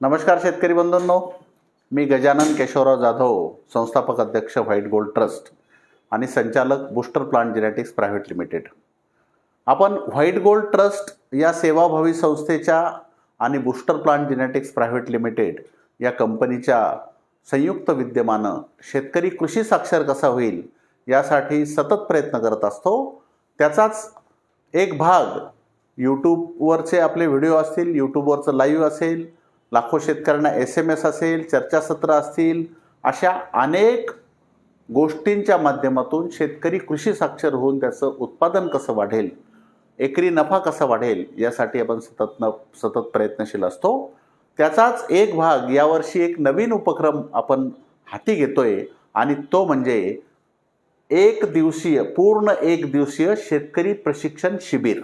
नमस्कार शेतकरी बंधूंनो. मी गजानन केशवराव जाधव संस्थापक अध्यक्ष व्हाईट गोल्ड ट्रस्ट आणि संचालक booster plant genetics private limited. आपण व्हाईट गोल्ड ट्रस्ट या सेवाभावी संस्थेच्या आणि booster plant genetics private limited या कंपनीच्या संयुक्त विद्यमानं शेतकरी कृषी साक्षर कसा होईल यासाठी सतत प्रयत्न करत असतो. त्याचाच एक भाग यूट्यूबवरचे आपले व्हिडिओ असतील यूट्यूबवरचं लाईव्ह असेल लाखो शेतकऱ्यांना एस एम एस असेल चर्चासत्र असतील अशा अनेक गोष्टींच्या माध्यमातून शेतकरी कृषी साक्षर होऊन त्याचं उत्पादन कसं वाढेल एकरी नफा कसा वाढेल यासाठी आपण सतत न सतत प्रयत्नशील असतो. त्याचाच एक भाग यावर्षी एक नवीन उपक्रम आपण हाती घेतोय आणि तो म्हणजे एक दिवसीय पूर्ण एक दिवसीय शेतकरी प्रशिक्षण शिबिर.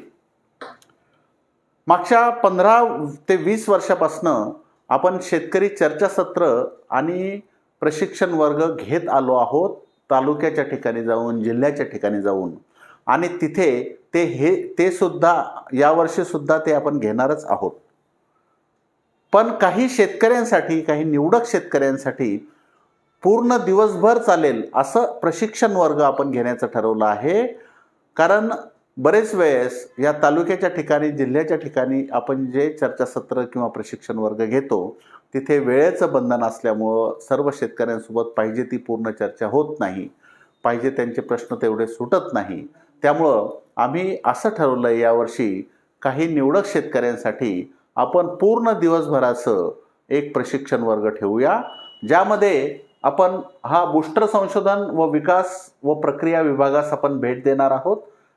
मागच्या पंधरा ते वीस वर्षापासनं आपण शेतकरी चर्चासत्र आणि प्रशिक्षण वर्ग घेत आलो आहोत तालुक्याच्या ठिकाणी जाऊन जिल्ह्याच्या ठिकाणी जाऊन. आणि तिथे ते हे ते सुद्धा यावर्षीसुद्धा ते आपण घेणारच आहोत. पण काही शेतकऱ्यांसाठी काही निवडक शेतकऱ्यांसाठी पूर्ण दिवसभर चालेल असं प्रशिक्षण वर्ग आपण घेण्याचं ठरवलं आहे. कारण बरेच वेळेस या तालुक्याच्या ठिकाणी जिल्ह्याच्या ठिकाणी आपण जे चर्चासत्र किंवा प्रशिक्षण वर्ग घेतो तिथे वेळेचं बंधन असल्यामुळं सर्व शेतकऱ्यांसोबत पाहिजे ती पूर्ण चर्चा होत नाही. पाहिजे त्यांचे प्रश्न तेवढे सुटत नाही. त्यामुळं आम्ही असं ठरवलं आहे यावर्षी काही निवडक शेतकऱ्यांसाठी आपण पूर्ण दिवसभराचं एक प्रशिक्षण वर्ग ठेवूया ज्यामध्ये आपण हा बुस्टर संशोधन व विकास व प्रक्रिया विभागास आपण भेट देणार आहोत.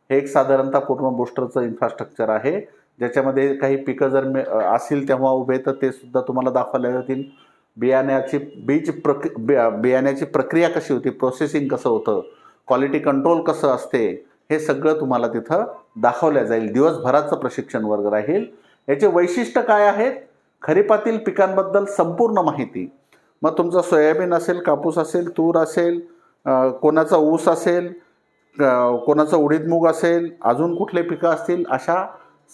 हे एक साधारणतः पूर्ण बुस्टरचं इन्फ्रास्ट्रक्चर आहे. ज्याच्यामध्ये काही पिकं जर मे असतील तेव्हा उभे तर ते सुद्धा तुम्हाला दाखवल्या जातील. बियाण्याची बीज प्रक बिया बियाण्याची प्रक्रिया कशी होती प्रोसेसिंग कसं होतं क्वालिटी कंट्रोल कसं असते हे सगळं तुम्हाला तिथं दाखवल्या जाईल. दिवसभराचं प्रशिक्षण वर्ग राहील. याचे वैशिष्ट्य काय आहेत? खरीपातील पिकांबद्दल संपूर्ण माहिती. मग तुमचं सोयाबीन असेल कापूस असेल तूर असेल कोणाचा ऊस असेल कोणाचं उडीद मूग असेल अजून कुठले पिकं असतील अशा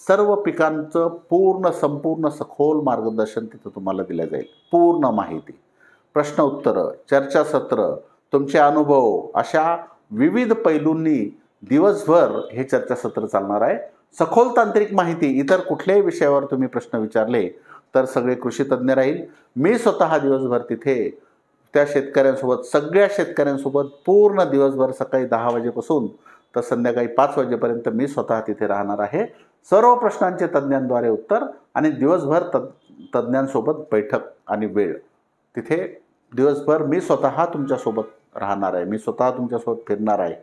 सर्व पिकांचं पूर्ण संपूर्ण सखोल मार्गदर्शन तिथं तुम्हाला दिलं जाईल. पूर्ण माहिती. प्रश्न उत्तरं चर्चासत्र तुमचे अनुभव अशा विविध पैलूंनी दिवसभर हे चर्चासत्र चालणार आहे. सखोल तांत्रिक माहिती इतर कुठल्याही विषयावर तुम्ही प्रश्न विचारले तर सगळे कृषी तज्ज्ञ राहील. मी स्वतः दिवसभर तिथे त्या शेतकऱ्यांसोबत सगळ्या शेतकऱ्यांसोबत पूर्ण दिवसभर सकाळी दहा वाजेपासून तर संध्याकाळी पाच वाजेपर्यंत मी स्वतः तिथे राहणार आहे. सर्व प्रश्नांचे तज्ज्ञांद्वारे उत्तर आणि दिवसभर तज् तज्ज्ञांसोबत बैठक आणि वेळ. तिथे दिवसभर मी स्वतः तुमच्यासोबत राहणार आहे. मी स्वतः तुमच्यासोबत फिरणार आहे.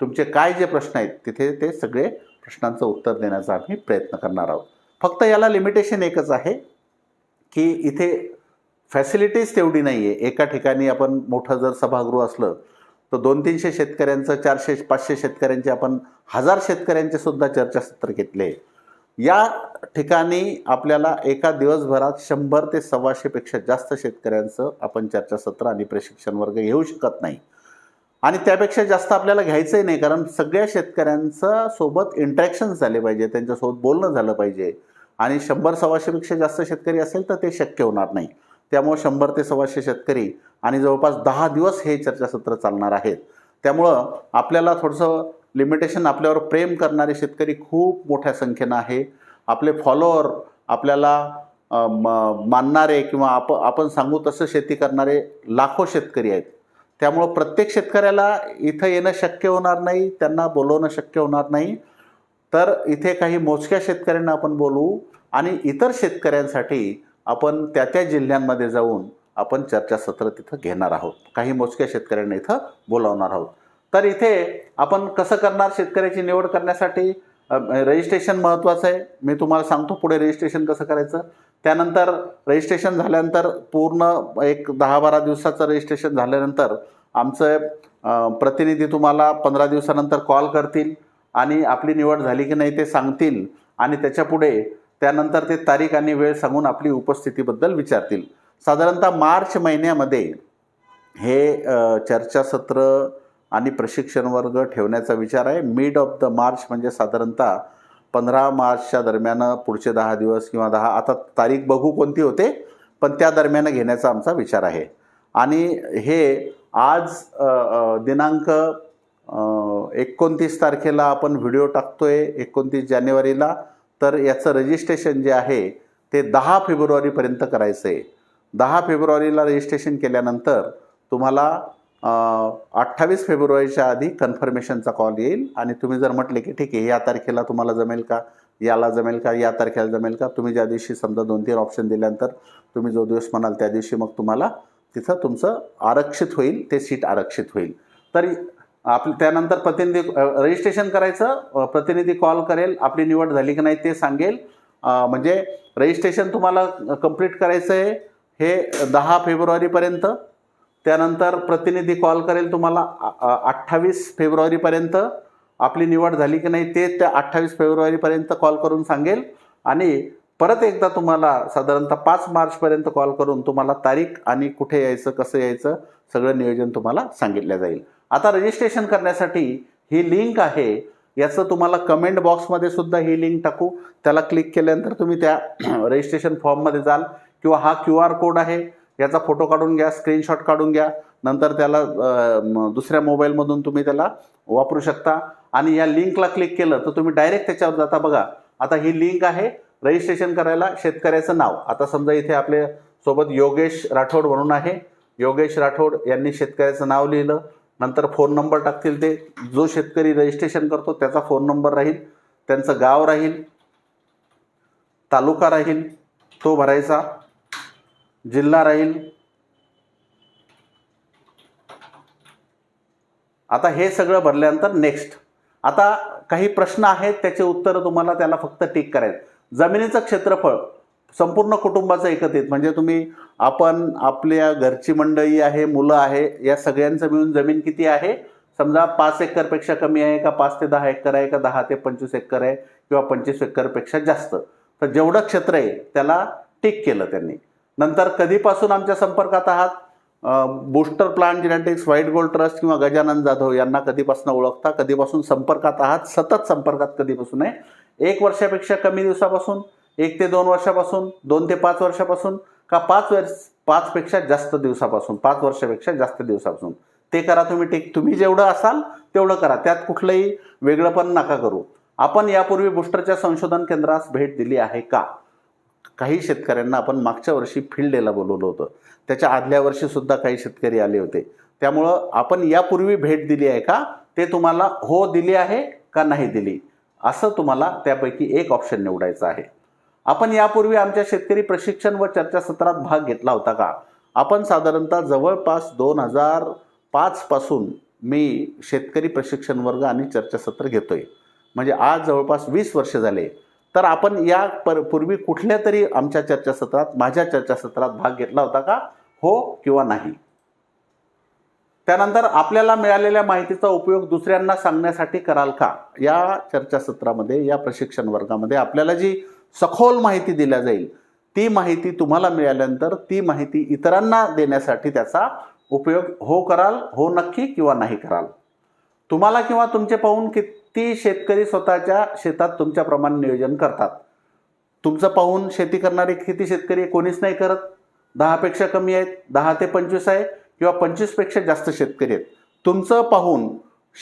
तुमचे काय जे प्रश्न आहेत तिथे ते सगळे प्रश्नांचं उत्तर देण्याचा आम्ही प्रयत्न करणार आहोत. फक्त याला लिमिटेशन एकच आहे की इथे फॅसिलिटीज तेवढी नाही आहे एका ठिकाणी आपण मोठं जर सभागृह असलं तर दोन तीनशे शेतकऱ्यांचं चारशे पाचशे शेतकऱ्यांचे आपण हजार शेतकऱ्यांचे सुद्धा चर्चासत्र घेतले. या ठिकाणी आपल्याला एका दिवसभरात शंभर ते सव्वाशेपेक्षा जास्त शेतकऱ्यांचं आपण चर्चासत्र आणि प्रशिक्षण वर्ग घेऊ शकत नाही. आणि त्यापेक्षा जास्त आपल्याला घ्यायचंही नाही कारण सगळ्या शेतकऱ्यांचं सोबत इंटरॅक्शन झाले पाहिजे त्यांच्यासोबत बोलणं झालं पाहिजे. आणि शंभर सव्वाशेपेक्षा जास्त शेतकरी असेल तर ते शक्य होणार नाही. त्यामुळं शंभर ते सव्वाशे शेतकरी आणि जवळपास दहा दिवस हे चर्चासत्र चालणार आहेत. त्यामुळं आपल्याला थोडंसं लिमिटेशन आपल्यावर प्रेम करणारे शेतकरी खूप मोठ्या संख्येनं आहे. आपले फॉलोअर आपल्याला म- मानणारे किंवा आप आपण सांगू तसं शेती करणारे लाखो शेतकरी आहेत. त्यामुळं प्रत्येक शेतकऱ्याला इथं येणं शक्य होणार नाही त्यांना बोलवणं शक्य होणार नाही. तर इथे काही मोजक्या शेतकऱ्यांना आपण बोलवू आणि इतर शेतकऱ्यांसाठी आपण त्या त्या जिल्ह्यांमध्ये जाऊन आपण चर्चासत्र तिथं घेणार आहोत. काही मोजक्या शेतकऱ्यांना इथं बोलावणार आहोत. तर इथे आपण कसं करणार शेतकऱ्याची निवड करण्यासाठी? रजिस्ट्रेशन महत्त्वाचं आहे. मी तुम्हाला सांगतो पुढे रजिस्ट्रेशन कसं करायचं. त्यानंतर रजिस्ट्रेशन झाल्यानंतर पूर्ण एक दहा बारा दिवसाचं रजिस्ट्रेशन झाल्यानंतर आमचं प्रतिनिधी तुम्हाला पंधरा दिवसानंतर कॉल करतील आणि आपली निवड झाली की नाही ते सांगतील आणि त्याच्यापुढे त्यानंतर ते तारीख आणि वेळ सांगून आपली उपस्थितीबद्दल विचारतील. साधारणतः मार्च महिन्यामध्ये हे चर्चासत्र आणि प्रशिक्षण वर्ग ठेवण्याचा विचार आहे. मिड ऑफ द मार्च म्हणजे साधारणतः पंधरा मार्चच्या दरम्यान पुढचे दहा दिवस किंवा दहा आता तारीख बघू कोणती होते पण त्या दरम्यान घेण्याचा आमचा विचार आहे. आणि हे आज दिनांक एकोणतीस तारखेला आपण व्हिडिओ टाकतोय एकोणतीस जानेवारीला. तर याचं रजिस्ट्रेशन जे आहे ते दहा फेब्रुवारीपर्यंत करायचं आहे दहा फेब्रुवारीला रजिस्ट्रेशन केल्यानंतर तुम्हाला अठ्ठावीस फेब्रुवारीच्या आधी कन्फर्मेशनचा कॉल येईल आणि तुम्ही जर म्हटले की ठीक आहे या तारखेला तुम्हाला जमेल का? याला जमेल का? या तारखेला जमेल का? तुम्ही ज्या दिवशी समजा दोन तीन ऑप्शन दिल्यानंतर तुम्ही जो दिवस म्हणाल त्या दिवशी मग तुम्हाला तिथं तुमचं आरक्षित होईल ते सीट आरक्षित होईल. तरी आपलं त्यानंतर प्रतिनिधी रजिस्ट्रेशन करायचं प्रतिनिधी कॉल करेल आपली निवड झाली की नाही ते सांगेल. म्हणजे रजिस्ट्रेशन तुम्हाला कंप्लीट करायचं आहे हे दहा फेब्रुवारीपर्यंत. त्यानंतर प्रतिनिधी कॉल करेल तुम्हाला अठ्ठावीस फेब्रुवारीपर्यंत. आपली निवड झाली की नाही ते त्या अठ्ठावीस फेब्रुवारीपर्यंत कॉल करून सांगेल. आणि परत एकदा तुम्हाला साधारणतः पाच मार्चपर्यंत कॉल करून तुम्हाला तारीख आणि कुठे यायचं कसं यायचं सगळं नियोजन तुम्हाला सांगितलं जाईल. आता रजिस्ट्रेशन करण्यासाठी ही लिंक आहे. याचं तुम्हाला कमेंट बॉक्समध्ये सुद्धा ही लिंक टाकू. त्याला क्लिक केल्यानंतर तुम्ही त्या रजिस्ट्रेशन फॉर्ममध्ये जाल. किंवा हा क्यू आर कोड आहे. याचा फोटो काढून घ्या स्क्रीनशॉट काढून घ्या. नंतर त्याला दुसऱ्या मोबाईलमधून तुम्ही त्याला वापरू शकता. आणि या लिंकला क्लिक केलं तर तुम्ही डायरेक्ट त्याच्यावर जाता बघा. आता ही लिंक आहे. रजिस्ट्रेशन करायला शेतकऱ्याचं नाव. आता समजा इथे आपल्यासोबत योगेश राठोड म्हणून आहे. योगेश राठोड यांनी शेतकऱ्याचं नाव लिहिलं. नंतर फोन नंबर टाकतील ते. जो शेतकरी रजिस्ट्रेशन करतो त्याचा फोन नंबर राहील त्यांचं गाव राहील तालुका राहील तो भरायचा. जिल्हा राहील. आता हे सगळं भरल्यानंतर नेक्स्ट आता काही प्रश्न आहेत त्याचे उत्तरं तुम्हाला त्याला फक्त टिक करायचं. जमिनीचं क्षेत्रफळ संपूर्ण कुटुंबाचं एकत्रित म्हणजे तुम्ही आपण आपल्या घरची मंडळी आहे मुलं आहे या सगळ्यांचं मिळून जमीन किती आहे? समजा पाच एकरपेक्षा कमी आहे का? पाच ते दहा एकर आहे का? दहा ते पंचवीस एकर आहे किंवा पंचवीस एकरपेक्षा जास्त. तर जेवढं क्षेत्र आहे त्याला टिक केलं त्यांनी. नंतर कधीपासून आमच्या संपर्कात आहात? Booster plant genetics white gold trust किंवा गजानन जाधव यांना कधीपासून ओळखता? कधीपासून संपर्कात आहात? सतत संपर्कात कधीपासून आहे? एक वर्षापेक्षा कमी दिवसापासून? एक ते दोन वर्षापासून दोन ते पाच वर्षापासून का पाच वर्ष पाचपेक्षा जास्त दिवसापासून पाच वर्षापेक्षा जास्त दिवसापासून. ते करा तुम्ही टेक तुम्ही जेवढं असाल तेवढं करा. त्यात कुठलंही वेगळंपण नका करू. आपण यापूर्वी बुस्टरच्या संशोधन केंद्रास भेट दिली आहे का? काही शेतकऱ्यांना आपण मागच्या वर्षी फील्ड डेला बोलवलं होतं. त्याच्या आदल्या वर्षीसुद्धा काही शेतकरी आले होते. त्यामुळं आपण यापूर्वी भेट दिली आहे का? ते तुम्हाला हो दिली आहे का नाही दिली? असं तुम्हाला त्यापैकी एक ऑप्शन निवडायचं आहे. आपण यापूर्वी आमच्या शेतकरी प्रशिक्षण व चर्चासत्रात भाग घेतला होता का? आपण साधारणतः जवळपास दोन हजार पाचपासून मी शेतकरी प्रशिक्षण वर्ग आणि चर्चासत्र घेतोय. म्हणजे आज जवळपास वीस वर्ष झाले. तर आपण या पर पूर्वी कुठल्या तरी आमच्या चर्चासत्रात माझ्या चर्चासत्रात भाग घेतला होता का? हो किंवा नाही? त्यानंतर आपल्याला मिळालेल्या माहितीचा उपयोग दुसऱ्यांना सांगण्यासाठी कराल का? या चर्चासत्रामध्ये या प्रशिक्षण वर्गामध्ये आपल्याला जी सखोल माहिती दिल्या जाईल. ती माहिती तुम्हाला मिळाल्यानंतर ती माहिती इतरांना देण्यासाठी त्याचा उपयोग हो कराल हो नक्की किंवा नाही कराल. तुम्हाला किंवा तुमचे पाहून किती शेतकरी स्वतःच्या शेतात तुमच्याप्रमाणे नियोजन करतात? तुमचं पाहून शेती करणारे किती शेतकरी कोणीच नाही करत? दहापेक्षा कमी आहेत दहा ते पंचवीस आहे किंवा पंचवीसपेक्षा जास्त शेतकरी आहेत. तुमचं पाहून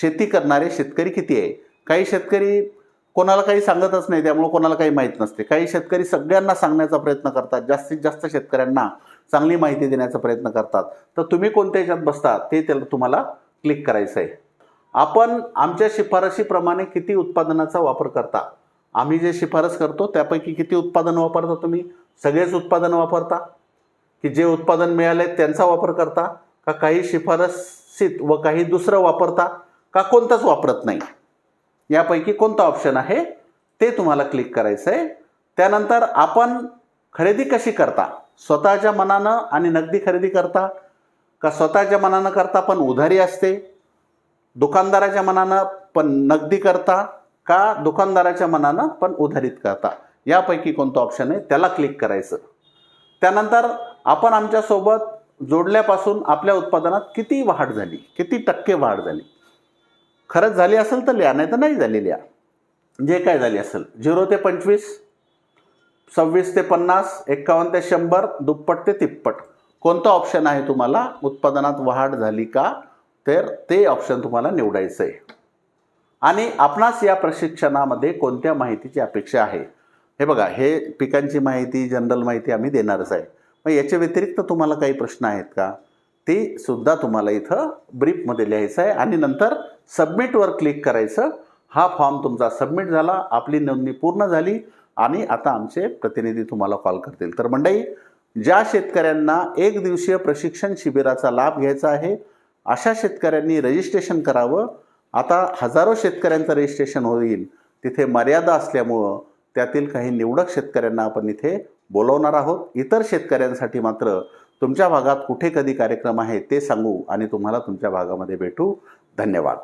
शेती करणारे शेतकरी किती आहे? काही शेतकरी कोणाला काही सांगतच नाही त्यामुळे कोणाला काही माहीत नसते. काही शेतकरी सगळ्यांना सांगण्याचा प्रयत्न करतात जास्तीत जास्त शेतकऱ्यांना चांगली माहिती देण्याचा प्रयत्न करतात. तर तुम्ही कोणत्या याच्यात बसता ते त्याला तुम्हाला क्लिक करायचं आहे आपण आमच्या शिफारशीप्रमाणे किती उत्पादनाचा वापर करता? आम्ही जे शिफारस करतो त्यापैकी किती उत्पादन वापरता तुम्ही? सगळेच उत्पादन वापरता? की जे उत्पादन मिळाले त्यांचा वापर करता? का काही शिफारसीत व काही दुसरं वापरता? का कोणताच वापरत नाही? यापैकी कोणता ऑप्शन आहे? ते तुम्हाला क्लिक करायचं आहे त्यानंतर आपण खरेदी कशी करता? स्वतःच्या मनानं आणि नगदी खरेदी करता? का स्वतःच्या मनानं करता पण उधारी असते? दुकानदाराच्या मनानं पण नगदी करता? का दुकानदाराच्या मनानं पण उधारीत करता? यापैकी कोणतं ऑप्शन आहे? त्याला क्लिक करायचं. त्यानंतर आपण आमच्यासोबत जोडल्यापासून आपल्या उत्पादनात किती वाढ झाली? किती टक्के वाढ झाली? खरंच झाली असेल तर लिहा नाही तर नाही झाली लिहा. जे काय झाली असेल. झिरो ते पंचवीस सव्वीस ते पन्नास एक्कावन्न ते शंभर दुप्पट ते तिप्पट. कोणतं ऑप्शन आहे तुम्हाला? उत्पादनात वाढ झाली का? तर ते ऑप्शन तुम्हाला निवडायचं आहे. आणि आपणास या प्रशिक्षणामध्ये कोणत्या माहितीची अपेक्षा आहे? हे बघा हे पिकांची माहिती जनरल माहिती आम्ही देणारच आहे. मग याच्या व्यतिरिक्त तुम्हाला काही प्रश्न आहेत का? ते सुद्धा तुम्हाला इथं ब्रीफमध्ये लिहायचं आहे. आणि नंतर सबमिटवर क्लिक करायचं. हा फॉर्म तुमचा सबमिट झाला. आपली नोंदणी पूर्ण झाली. आणि आता आमचे प्रतिनिधी तुम्हाला कॉल करतील. तर मंडई ज्या शेतकऱ्यांना एक दिवसीय प्रशिक्षण शिबिराचा लाभ घ्यायचा आहे अशा शेतकऱ्यांनी रजिस्ट्रेशन करावं. आता हजारो शेतकऱ्यांचं रजिस्ट्रेशन होईल. तिथे मर्यादा असल्यामुळं त्यातील काही निवडक शेतकऱ्यांना आपण इथे बोलवणार आहोत. इतर शेतकऱ्यांसाठी मात्र तुमच्या भागात कुठे कधी कार्यक्रम आहे ते सांगू आणि तुम्हाला तुमच्या भागामध्ये भेटू. धन्यवाद.